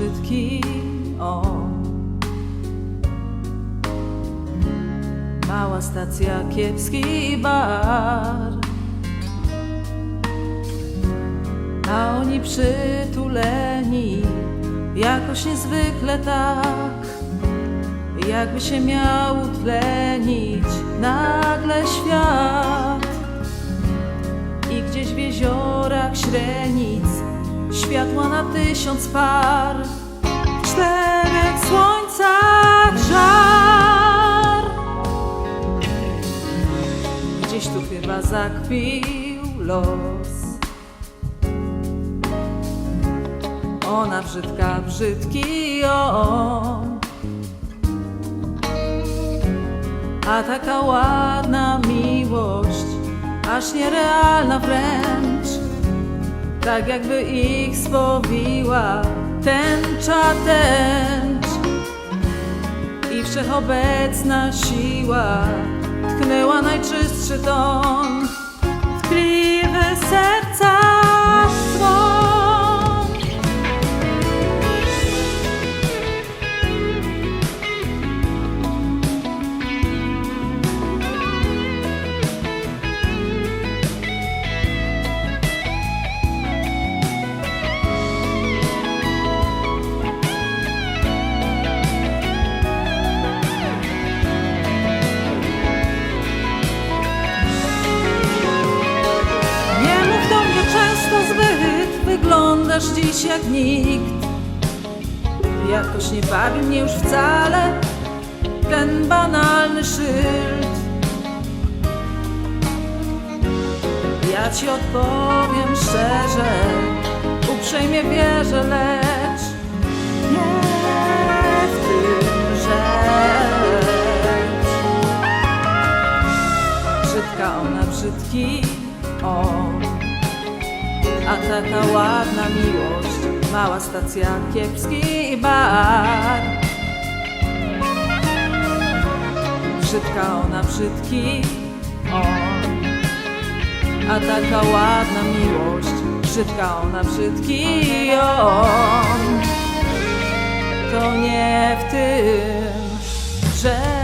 brzydki on. Mała stacja, kiepski bar. A oni przytuleni, jakoś niezwykle tak, jakby się miał utlenić nagle świat. I gdzieś w jeziorach źrenic światła na tysiąc par, czterech słońcach żar. Gdzieś tu chyba zakpił los. Ona brzydka, brzydki on. A taka ładna miłość, aż nierealna wręcz. Tak jakby ich spowiła tęcza tęcz. I wszechobecna siła tknęła najczystszy ton w tkliwy serca wyglądasz dziś jak nikt. Jakoś nie bawi mnie już wcale ten banalny szyld. Ja ci odpowiem szczerze, uprzejmie wierzę, lecz nie w tym rzecz. Brzydka ona, brzydki on A taka ładna miłość Mała stacja, kiepski bar. Brzydka ona, brzydki on. A taka ładna miłość Brzydka ona, brzydki on. To nie w tym, że